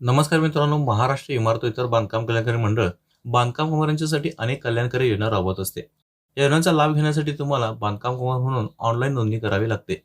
नमस्कार मित्रांनो महाराष्ट्र इमारत इतर बांधकाम कल्याणकारी मंडळ बांधकाम कुमारांच्यासाठी अनेक कल्याणकारी योजना राबवत असते. या योजनांचा लाभ घेण्यासाठी तुम्हाला बांधकाम कुमार म्हणून ऑनलाईन नोंदणी करावी लागते.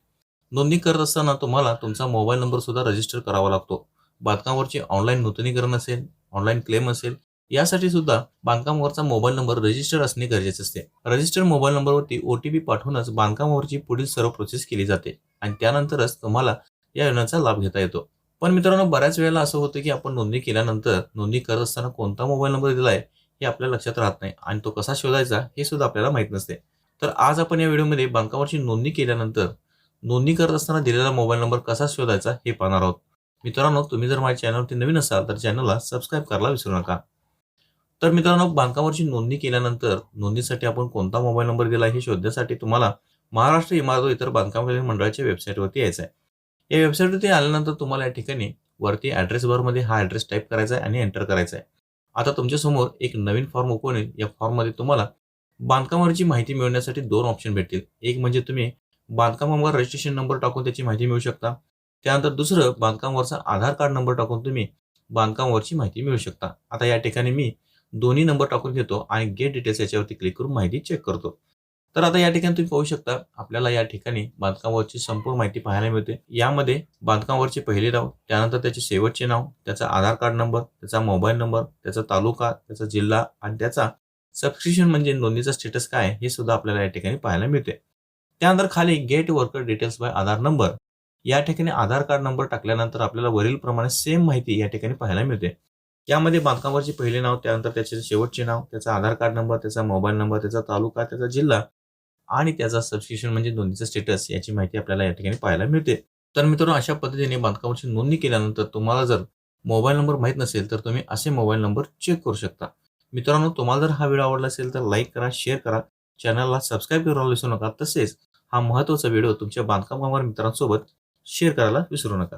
नोंदणी करत असताना तुम्हाला तुमचा मोबाईल नंबर सुद्धा रजिस्टर करावा लागतो. बांधकामावरची ऑनलाईन नूतनीकरण असेल ऑनलाईन क्लेम असेल यासाठी सुद्धा बांधकामावरचा मोबाईल नंबर रजिस्टर असणे गरजेचे असते. रजिस्टर मोबाईल नंबरवरती ओ टी पी पाठवूनच बांधकामावरची पुढील सर्व प्रोसेस केली जाते आणि त्यानंतरच तुम्हाला या योजनांचा लाभ घेता येतो. पण मित्रांनो बऱ्याच वेळेला असं होतं की आपण नोंदणी केल्यानंतर नोंदणी करत असताना कोणता मोबाईल नंबर दिलाय हे आपल्या लक्षात राहत नाही आणि तो कसा शोधायचा हे सुद्धा आपल्याला माहीत नसते. तर आज आपण या व्हिडिओमध्ये बँकावरची नोंदणी केल्यानंतर नोंदणी करत असताना दिलेला मोबाईल नंबर कसा शोधायचा हे पाहणार आहोत. मित्रांनो तुम्ही जर माझ्या चॅनलवरती नवीन असाल तर चॅनलला सबस्क्राईब करायला विसरू नका. तर मित्रांनो बँकावरची नोंदणी केल्यानंतर नोंदणीसाठी आपण कोणता मोबाईल नंबर दिला हे शोधण्यासाठी तुम्हाला महाराष्ट्र इमारत इतर बांधकाम मंडळाच्या वेबसाईटवरती यायचं आहे या वेबसाईटवरती आल्यानंतर तुम्हाला या ठिकाणी वरती ॲड्रेस बारमध्ये हा ॲड्रेस टाईप करायचा आहे आणि एंटर करायचा आहे. आता तुमच्यासमोर एक नवीन फॉर्म ओपन होईल. या फॉर्ममध्ये तुम्हाला बांधकामावरची माहिती मिळवण्यासाठी दोन ऑप्शन भेटतील. एक म्हणजे तुम्ही बांधकामावर रजिस्ट्रेशन नंबर टाकून त्याची माहिती मिळू शकता. त्यानंतर दुसरं बांधकामावरचा आधार कार्ड नंबर टाकून तुम्ही बांधकामावरची माहिती मिळू शकता. आता या ठिकाणी मी दोन्ही नंबर टाकून घेतो आणि गेट डिटेल्स याच्यावरती क्लिक करून माहिती चेक करतो. तर आता या ठिकाणी तुम्ही पाहू शकता आपल्याला या ठिकाणी बांधकामावरची संपूर्ण माहिती पाहायला मिळते. यामध्ये बांधकामावरचे पहिले नाव त्यानंतर त्याचे शेवटचे नाव त्याचा आधार कार्ड नंबर त्याचा मोबाईल नंबर त्याचा तालुका त्याचा जिल्हा आणि त्याचा सबस्क्रिप्शन म्हणजे नोंदणीचा स्टेटस काय हे सुद्धा आपल्याला या ठिकाणी पाहायला मिळते. त्यानंतर खाली get worker details by Aadhaar number या ठिकाणी आधार कार्ड नंबर टाकल्यानंतर आपल्याला वरील प्रमाणे सेम माहिती या ठिकाणी पाहायला मिळते. यामध्ये बांधकामावरचे पहिले नाव त्यानंतर त्याचे शेवटचे नाव त्याचा आधार कार्ड नंबर त्याचा मोबाईल नंबर त्याचा तालुका त्याचा जिल्हा आणि त्याचा सबस्क्रिप्शन म्हणजे नोंदणीचा स्टेटस याची माहिती आपल्याला या ठिकाणी पाहायला मिळते. तर मित्रांनो अशा पद्धतीने बांधकामाची नोंदणी केल्यानंतर तुम्हाला जर मोबाईल नंबर माहीत नसेल तर तुम्ही असे मोबाईल नंबर चेक करू शकता. मित्रांनो तुम्हाला जर हा व्हिडिओ आवडला असेल तर लाईक करा शेअर करा. चॅनलला सबस्क्राईब करायला विसरू नका. तसेच हा महत्त्वाचा व्हिडिओ तुमच्या बांधकाम कामगार मित्रांसोबत शेअर करायला विसरू नका.